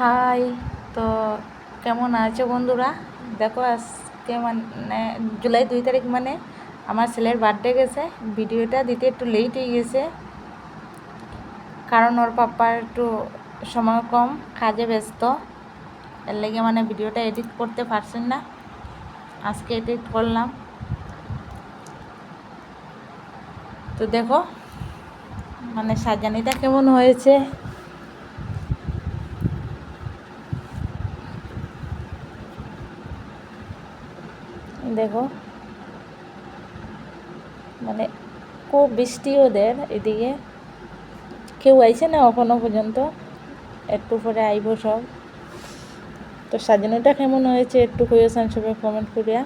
High, তো কেমন আছো বন্ধুরা? দেখো আজকে মানে জুলাই দুই তারিখ মানে আমার ছেলের বার্থডে গেছে। ভিডিওটা দিতে একটু লেট হয়ে গেছে। কারণ ওর পাপ্পার একটু সময় কম, কাজে ব্যস্ত। এর লেগে মানে ভিডিওটা এডিট করতে পারছেন না। আজকে এডিট করলাম। তো দেখো মানে সাজানিটা কেমন হয়েছে? মানে খুব বৃষ্টি ওদের এদিকে। কেউ আইছে না এখনও পর্যন্ত? একটু পরে আইব সব। তো সাজানোটা কেমন হয়েছে একটু কইয়েছেন সবাই কমেন্ট করিয়া।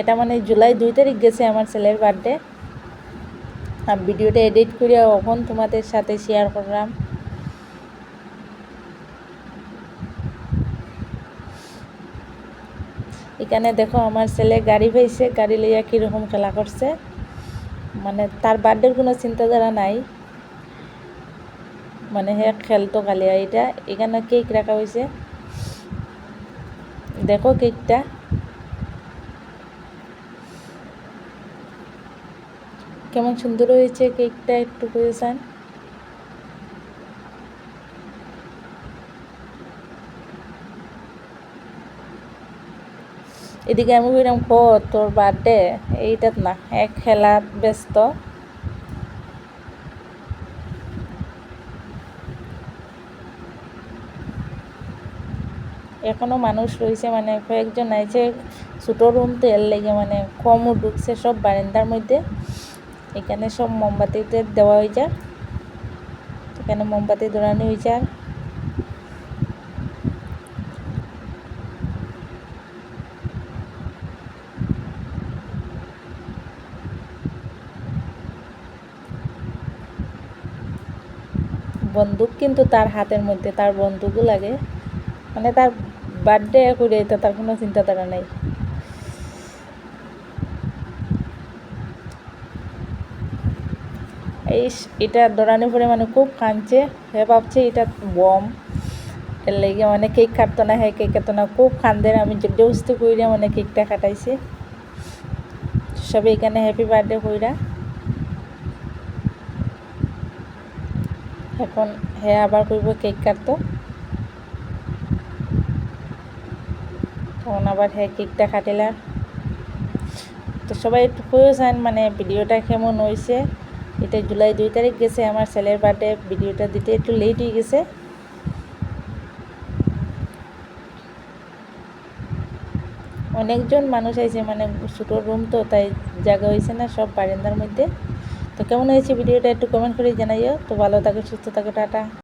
এটা মানে জুলাই দুই তারিখ গেছে আমার ছেলের বার্থডে আর ভিডিওটা এডিট করিয়া এখন তোমাদের সাথে শেয়ার করলাম। এখানে দেখো আমার ছেলে গাড়ি পাইছে, গাড়ি লইয়া কীরকম খেলা করছে। মানে তার বার্থডের কোনো চিন্তাধারা নাই। মানে হে খেলতো কালিয়া এটা। এখানে কেক রাখা হয়েছে দেখো কেকটা। কেমন সুন্দর হয়েছে কেকটা একটু করেছেন এদিকে আমি বললাম, খো, তোর বার্থডে এইটাত না, এক খেলা ব্যস্ত। এখনও মানুষ রয়েছে মানে কয়েকজন আইছে ছোটো রুম তো, এর লেগে মানে কমও ঢুকছে সব বারান্দার মধ্যে। এখানে সব মোমবাতিতে দেওয়া হয়ে যায় এখানে মোমবাতি ধরানো হয়ে যায় বন্দুক, কিন্তু তার হাতের মধ্যে তার বন্দুকও লাগে। মানে তার বার্থডে করে এটা তার কোনো চিন্তাধারা নাই। এই এটা দৌড়ানোর পরে মানে খুব কাঁদছে। হে ভাবছে এটা বম। এর লেগে মানে কেক কাটতো না হ্যাঁ কেক কাটতো না। খুব কান্দে আমি জবরদস্তি কইরা মানে কেকটা কাটাইছে সবে এখানে হ্যাপি বার্থডে কইরা। এখন হ্যাঁ আবার কইব কেক কাটতো তখন আবার হ্যাঁ কেকটা কাটিলাম তো সবাই একটু কইছেন মানে ভিডিওটা কেমন হয়েছে এটা জুলাই দুই তারিখ গেছে আমার ছেলের বার্থডে ভিডিওটা দিতে একটু লেট হয়ে গেছে। অনেকজন মানুষ আইছে মানে ছোটো রুম তো, তাই জায়গা হয়েছে না, সব বারান্দার মধ্যে। তো কেমন হয়েছে ভিডিওটা একটু কমেন্ট করে জানাইও। তো ভালো থাকে সুস্থ থাকে টাটা।